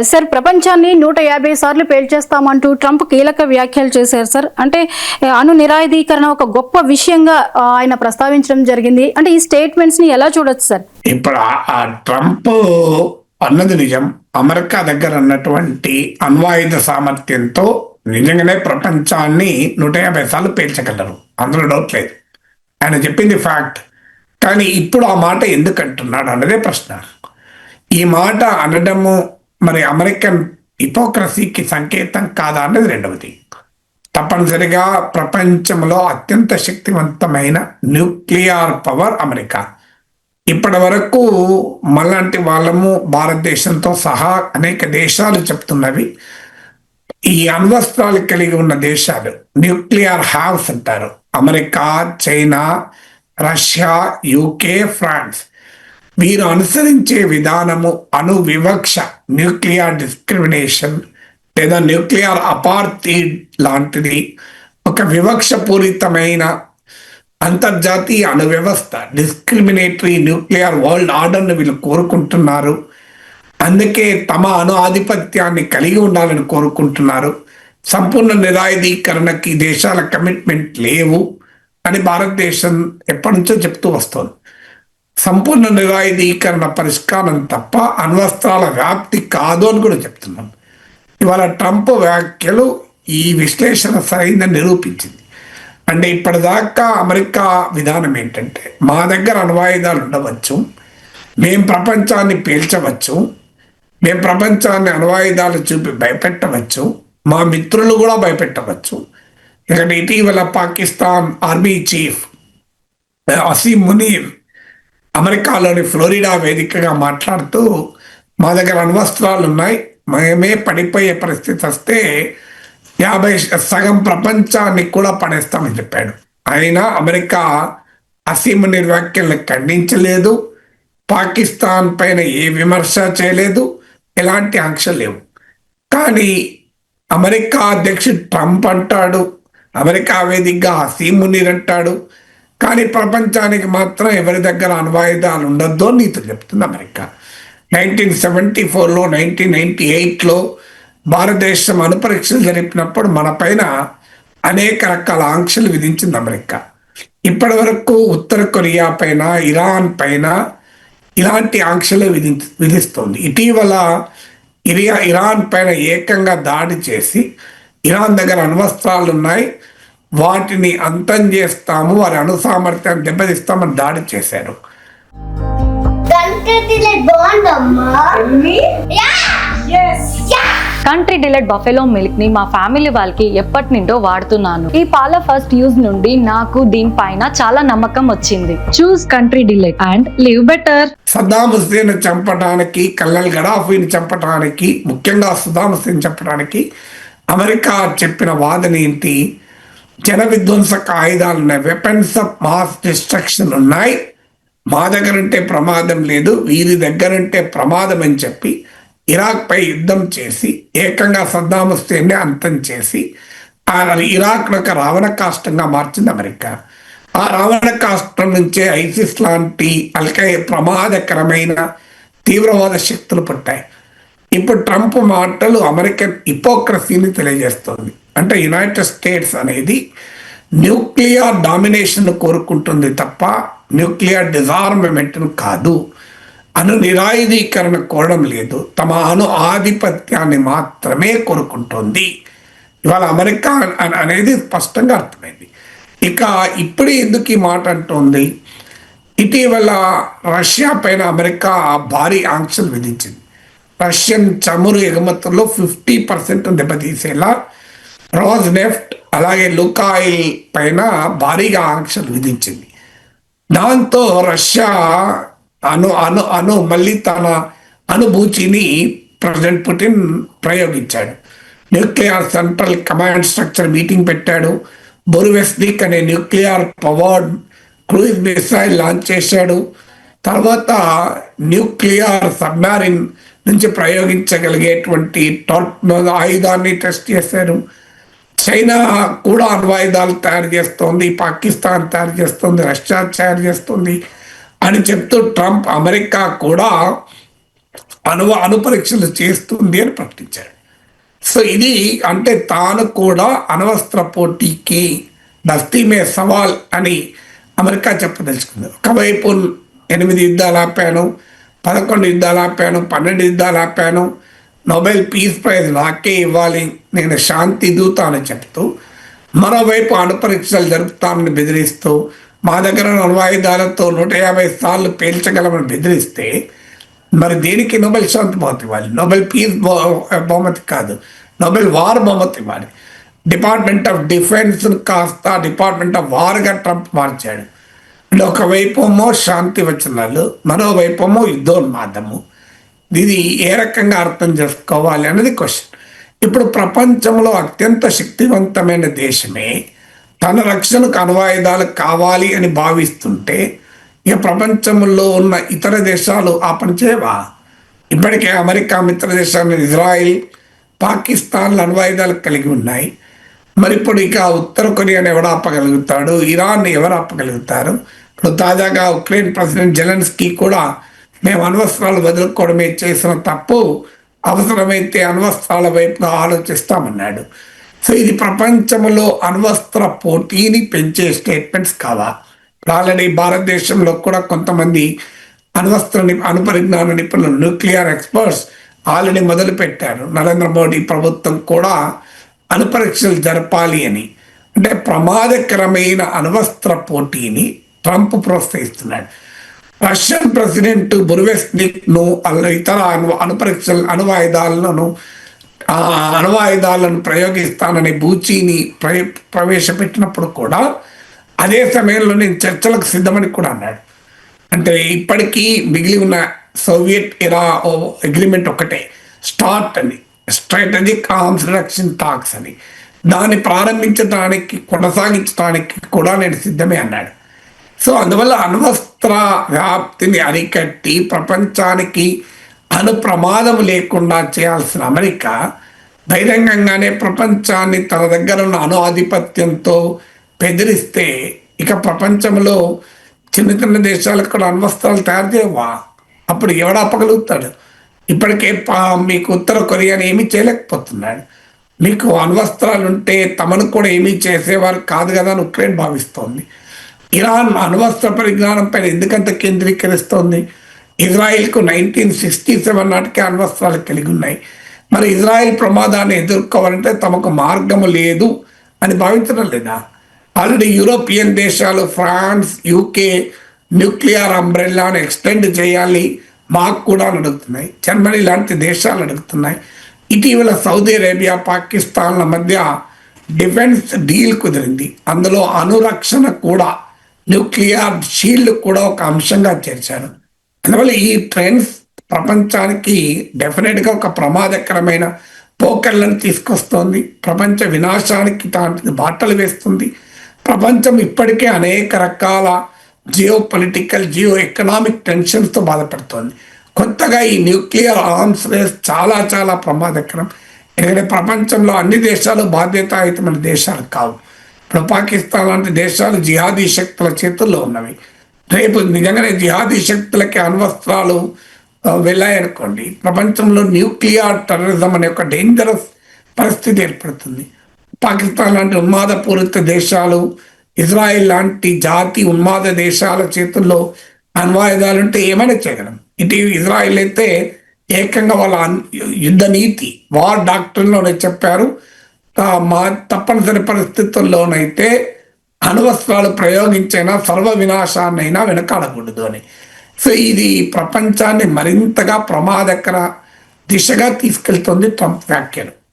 Sir ప్రపంచాన్ని నూట యాభై సార్లు పేల్చేస్తామంటూ ట్రంప్ కీలక వ్యాఖ్యలు చేశారు సార్. అంటే అను అణు నిరాయుధీకరణ ఒక గొప్ప విషయంగా ఆయన ప్రస్తావించడం జరిగింది. అంటే ఈ స్టేట్మెంట్స్ని ఎలా చూడొచ్చు సార్? ఇప్పుడు ఆ- ట్రంప్ అన్నది నిజం. అమెరికా దగ్గర ఉన్నటువంటి అణ్వాయుధ సామర్థ్యంతో నిజంగానే ప్రపంచాన్ని నూట యాభై సార్లు పేల్చగలరు. అందులో డౌట్ లేదు. ఆయన చెప్పింది ఫ్యాక్ట్. కానీ ఇప్పుడు ఆ మాట ఎందుకు అంటున్నాడు అన్నదే ప్రశ్న. ఈ మాట అనడము మరి అమెరికన్ హిపోక్రసీకి సంకేతం కాదా అన్నది రెండవది. తప్పనిసరిగా ప్రపంచంలో అత్యంత శక్తివంతమైన న్యూక్లియర్ పవర్ అమెరికా. ఇప్పటి వరకు మళ్ళంటి వాళ్ళము భారతదేశంతో సహా అనేక దేశాలు చెప్తున్నవి. ఈ అణ్వస్త్రాలు కలిగి ఉన్న దేశాలు న్యూక్లియర్ హ్యావ్స్ అంటారు. America China Russia UK France. వీరు అనుసరించే విధానము అణు వివక్ష న్యూక్లియర్ డిస్క్రిమినేషన్ లేదా న్యూక్లియర్ అపార్థీడ్ లాంటిది ఒక వివక్షపూరితమైన అంతర్జాతీయ అణువ్యవస్థ డిస్క్రిమినేటరీ న్యూక్లియర్ వరల్డ్ ఆర్డర్ను వీళ్ళు కోరుకుంటున్నారు. అందుకే తమ అణు ఆధిపత్యాన్ని కలిగి ఉండాలని కోరుకుంటున్నారు. సంపూర్ణ నిరాయుధీకరణకి దేశాల కమిట్మెంట్ లేవు అని భారతదేశం ఎప్పటి నుంచో చెప్తూ వస్తోంది. సంపూర్ణ నిరాయుధీకరణ పరిష్కారం తప్ప అణ్వస్త్రాల వ్యాప్తి కాదు అని కూడా చెప్తున్నాం. ఇవాళ ట్రంప్ వ్యాఖ్యలు ఈ విశ్లేషణ సరైందని నిరూపించింది. అంటే ఇప్పటిదాకా అమెరికా విధానం ఏంటంటే మా దగ్గర అణ్వాయుధాలు ఉండవచ్చు మేం ప్రపంచాన్ని పీల్చవచ్చు మేము ప్రపంచాన్ని అణ్వాయుధాలు చూపి భయపెట్టవచ్చు మా మిత్రులు కూడా భయపెట్టవచ్చు. ఇక్కడ ఇటీవల పాకిస్తాన్ ఆర్మీ చీఫ్ అసీం మునీర్ అమెరికాలోని ఫ్లోరిడా వేదికగా మాట్లాడుతూ మా దగ్గర అణ్వస్త్రాలు ఉన్నాయి మేమే పడిపోయే పరిస్థితి వస్తే యాభై సగం ప్రపంచాన్ని కూడా పడేస్తామని చెప్పాడు. అయినా అమెరికా అసీమునీర్ వ్యాఖ్యలను ఖండించలేదు. పాకిస్తాన్ పైన ఏ విమర్శ చేయలేదు. ఎలాంటి ఆంక్షలు లేవు. కానీ అమెరికా అధ్యక్షుడు ట్రంప్ అంటాడు. అమెరికా వేదికగా హసీమునీర్ అంటాడు. కానీ ప్రపంచానికి మాత్రం ఎవరి దగ్గర అణ్వాయుధాలు ఉండొద్దు అని నీతో చెప్తుంది అమెరికా. నైన్టీన్ సెవెంటీ ఫోర్లో నైన్టీన్ నైన్టీ ఎయిట్లో భారతదేశం అణుపరీక్షలు జరిపినప్పుడు మన పైన అనేక రకాల ఆంక్షలు విధించింది అమెరికా. ఇప్పటి వరకు ఉత్తర కొరియా పైన ఇరాన్ పైన ఇలాంటి ఆంక్షలు విధి విధిస్తుంది. ఇటీవల ఇరియా ఇరాన్ పైన ఏకంగా దాడి చేసి ఇరాన్ దగ్గర అణ్వస్త్రాలు ఉన్నాయి వాటిని అంతం చేస్తాము వారి అణు సామర్థ్యాన్ని దెబ్బతీస్తామని దాడి చేశారు. కంట్రీ డిలైట్ బఫెలో మిల్క్ని మా ఫ్యామిలీ వాళ్ళకి ఎప్పటి నుండో వాడుతున్నాను. ఈ పాల ఫస్ట్ యూజ్ నుండి నాకు దీనిపైన చాలా నమ్మకం వచ్చింది. Choose country delight and live better Saddam Hussein చంపడానికి కల్లల్ గడాఫీని చంపడానికి ముఖ్యంగా సద్దాం హుస్సేన్ చంపడానికి అమెరికా చెప్పిన వాదన ఏంటి? జన విధ్వంసక ఆయుధాలు ఉన్నాయి వెపన్స్ ఆఫ్ మాస్ డిస్ట్రక్షన్ ఉన్నాయి. మా దగ్గర ఉంటే ప్రమాదం లేదు. వీరి దగ్గరంటే ప్రమాదం అని చెప్పి ఇరాక్ పై యుద్ధం చేసి ఏకంగా సద్దాం హుస్సేన్ని అంతం చేసి ఆ ఇరాక్ ఒక రావణ కాష్టంగా మార్చింది అమెరికా. ఆ రావణ కాష్టం నుంచే ఐసిస్ లాంటి అల్కై ప్రమాదకరమైన తీవ్రవాద శక్తులు పుట్టాయి. ఇప్పుడు ట్రంప్ మాటలు అమెరికన్ ఇపోక్రసీని తెలియజేస్తుంది. అంటే యునైటెడ్ స్టేట్స్ అనేది న్యూక్లియర్ డామినేషన్ కోరుకుంటుంది తప్ప న్యూక్లియర్ డిజార్మమెంట్ కాదు. అణు నిరాయుధీకరణ కోరడం లేదు. తమ అణు ఆధిపత్యాన్ని మాత్రమే కోరుకుంటుంది. ఇవాళ అమెరికా అనేది స్పష్టంగా అర్థమైంది. ఇక ఇప్పుడు ఎందుకు ఈ మాట అంటోంది? ఇటీవల రష్యా పైన అమెరికా భారీ ఆంక్షలు విధించింది. రష్యన్ చమురు ఎగుమతుల్లో ఫిఫ్టీ పర్సెంట్ దెబ్బతీసేలా రోజ్ నెఫ్ట్ అలాగే లుకాయిల్ పైన భారీగా ఆంక్షలు విధించింది. దాంతో రష్యా అను అను అను మళ్ళీ తన అనుభూతిని president Putin ప్రయోగించాడు. Nuclear central command structure meeting పెట్టాడు. బొరువెస్నిక్ అనే nuclear powered cruise missile launch చేశాడు. తర్వాత న్యూక్లియర్ సబ్మారిన్ నుంచి ప్రయోగించగలిగేటువంటి ఆయుధాన్ని టెస్ట్ చేశారు. చైనా కూడా అణ్వాయుధాలు తయారు చేస్తోంది పాకిస్తాన్ తయారు చేస్తుంది రష్యా తయారు చేస్తుంది అని చెప్తూ ట్రంప్ అమెరికా కూడా అణు అణు పరీక్షలు చేస్తుంది అని ప్రకటించాడు సో ఇది అంటే తాను కూడా అనవస్త్ర పోటీకి దస్తీమే సవాల్ అని అమెరికా చెప్పదలుచుకుంది. ఒకవైపు ఎనిమిది యుద్ధాలు ఆపాను పదకొండు యుద్ధాలు ఆపాను పన్నెండు యుద్ధాలు ఆపాను. నోబెల్ పీస్ ప్రైజ్ నాకే ఇవ్వాలి నేను శాంతి దూత అని చెప్తూ మరోవైపు అణుపరీక్షలు జరుపుతానని జరుపుతామని బెదిరిస్తూ మా దగ్గర అణువాయుధాలతో నూట యాభై సార్లు పేల్చగలమని బెదిరిస్తే మరి దేనికి నోబెల్ శాంతి బహుమతి ఇవ్వాలి? నోబెల్ పీస్ బహుమతి కాదు నోబెల్ వార్ బహుమతి ఇవ్వాలి. డిపార్ట్మెంట్ ఆఫ్ డిఫెన్స్ కాస్త డిపార్ట్మెంట్ ఆఫ్ వార్గా ట్రంప్ మార్చాడు. ఒకవైపేమో శాంతి వచనాలు మరోవైపేమో యుద్ధోన్మాదము. ఇది ఏ రకంగా అర్థం చేసుకోవాలి అనేది క్వశ్చన్ ఇప్పుడు ప్రపంచంలో అత్యంత శక్తివంతమైన దేశమే తన రక్షణకు అణువాయుధాలు కావాలి అని భావిస్తుంటే ఇక ప్రపంచంలో ఉన్న ఇతర దేశాలు ఆ పని చేయవా? ఇప్పటికే అమెరికా మిత్ర దేశాలు ఇజ్రాయిల్ పాకిస్తాన్లు అణ్వాయుధాలు కలిగి ఉన్నాయి. మరి ఇప్పుడు ఇక ఉత్తర కొరియాని ఎవడు ఆపగలుగుతాడు ఇరాన్ని ఎవరు ఆపగలుగుతారు? ఇప్పుడు తాజాగా ఉక్రెయిన్ ప్రెసిడెంట్ జెలెన్స్కీ కూడా మేము అణ్వస్త్రాలు వదులుకోవడమే చేసిన తప్పు అవసరమైతే అణ్వస్త్రాల వైపుగా ఆలోచిస్తామన్నాడు. సో ఇది ప్రపంచంలో అణ్వస్త్ర పోటీని పెంచే స్టేట్మెంట్స్ కావా? ఆల్రెడీ భారతదేశంలో కూడా కొంతమంది అణ్వస్త్ర ని- అణుపరిజ్ఞాన నిపుణులు న్యూక్లియర్ ఎక్స్పర్ట్స్ ఆల్రెడీ మొదలుపెట్టారు. నరేంద్ర మోడీ ప్రభుత్వం కూడా అణుపరీక్షలు జరపాలి అని. అంటే ప్రమాదకరమైన అణ్వస్త్ర పోటీని ట్రంప్ ప్రోత్సహిస్తున్నాడు. రష్యన్ ప్రెసిడెంట్ బుర్వెస్నిక్ను అలా ఇతర అణు అణుపరీక్షలు అణువాయుధాలను అణువాయుధాలను ప్రయోగిస్తానని బూచీని ప్ర ప్రవేశపెట్టినప్పుడు కూడా అదే సమయంలో నేను చర్చలకు సిద్ధమని కూడా అన్నాడు. అంటే ఇప్పటికీ మిగిలి ఉన్న సోవియట్ ఇరా అగ్రిమెంట్ ఒకటే స్టార్ట్ అని స్ట్రాటజిక్ ఆర్మ్స్ రిడక్షన్ టాక్స్ అని. దాన్ని ప్రారంభించడానికి కొనసాగించడానికి కూడా నేను సిద్ధమే అన్నాడు. సో అందువల్ల అణ్వస్త్ర వ్యాప్తిని అరికట్టి ప్రపంచానికి అణు ప్రమాదం లేకుండా చేయాల్సిన అమెరికా బహిరంగంగానే ప్రపంచాన్ని తన దగ్గర ఉన్న అణు ఆధిపత్యంతో బెదిరిస్తే ఇక ప్రపంచంలో చిన్న చిన్న దేశాలకు కూడా అణ్వస్త్రాలు తయారు చేయవా? అప్పుడు ఎవడు అప్పగలుగుతాడు ఇప్పటికే పా- మీకు ఉత్తర కొరియాని ఏమీ చేయలేకపోతున్నాడు. మీకు అణ్వస్త్రాలు ఉంటే తమను కూడా ఏమీ చేసేవారు కాదు కదా అని ఉక్రెయిన్ భావిస్తోంది. ఇరాన్ అణ్వస్త్ర పరిజ్ఞానం పైన ఎందుకంత కేంద్రీకరిస్తోంది? ఇజ్రాయిల్కు నైన్టీన్ సిక్స్టీ సెవెన్ నాటికే అణ్వస్త్రాలు కలిగి ఉన్నాయి. మరి ఇజ్రాయిల్ ప్రమాదాన్ని ఎదుర్కోవాలంటే తమకు మార్గము లేదు అని భావించడం లేదా? ఆల్రెడీ యూరోపియన్ దేశాలు ఫ్రాన్స్ యూకే న్యూక్లియర్ అంబ్రెల్లాను ఎక్స్టెండ్ చేయాలి మాకు కూడా అని అడుగుతున్నాయి. జర్మనీ లాంటి దేశాలు అడుగుతున్నాయి. ఇటీవల సౌదీ అరేబియా పాకిస్తాన్ల మధ్య డిఫెన్స్ డీల్ కుదిరింది. అందులో అనురక్షణ కూడా న్యూక్లియర్ షీల్డ్ కూడా ఒక అంశంగా చేర్చారు. అందువల్ల ఈ ట్రెండ్స్ ప్రపంచానికి డెఫినెట్గా ఒక ప్రమాదకరమైన పోకర్లను తీసుకొస్తోంది. ప్రపంచ వినాశానికి దాంట్లో బాటలు వేస్తుంది. ప్రపంచం ఇప్పటికే అనేక రకాల జియో పొలిటికల్ జియో ఎకనామిక్ టెన్షన్స్తో బాధపడుతోంది. కొత్తగా ఈ న్యూక్లియర్ ఆర్మ్స్ రేస్ చాలా చాలా ప్రమాదకరం. ఎందుకంటే ప్రపంచంలో అన్ని దేశాలు బాధ్యతాయుతమైన దేశాలు కావు. ఇప్పుడు పాకిస్తాన్ లాంటి దేశాలు జిహాదీ శక్తుల చేతుల్లో ఉన్నవి. రేపు నిజంగానే జిహాదీ శక్తులకి అణ్వస్త్రాలు వెళ్ళాయనుకోండి. ప్రపంచంలో న్యూక్లియర్ టెర్రరిజం అనే ఒక డేంజరస్ పరిస్థితి ఏర్పడుతుంది. పాకిస్తాన్ లాంటి ఉన్మాదపూరిత దేశాలు ఇజ్రాయెల్ లాంటి జాతి ఉన్మాద దేశాల చేతుల్లో అణ్వాయుధాలు ఉంటే ఏమైనా చేయగలం? ఇటు ఇజ్రాయెల్ అయితే ఏకంగా వాళ్ళ యుద్ధ నీతి వార్ డాక్టర్లోనే చెప్పారు. మా తప్పనిసరి పరిస్థితుల్లోనైతే అణువస్త్రాలు ప్రయోగించైనా సర్వ వినాశాన్నైనా వెనకాడకూడదు అని. సో ఇది ప్రపంచాన్ని మరింతగా ప్రమాదకర దిశగా తీసుకెళ్తుంది ట్రంప్ వ్యాఖ్యలు.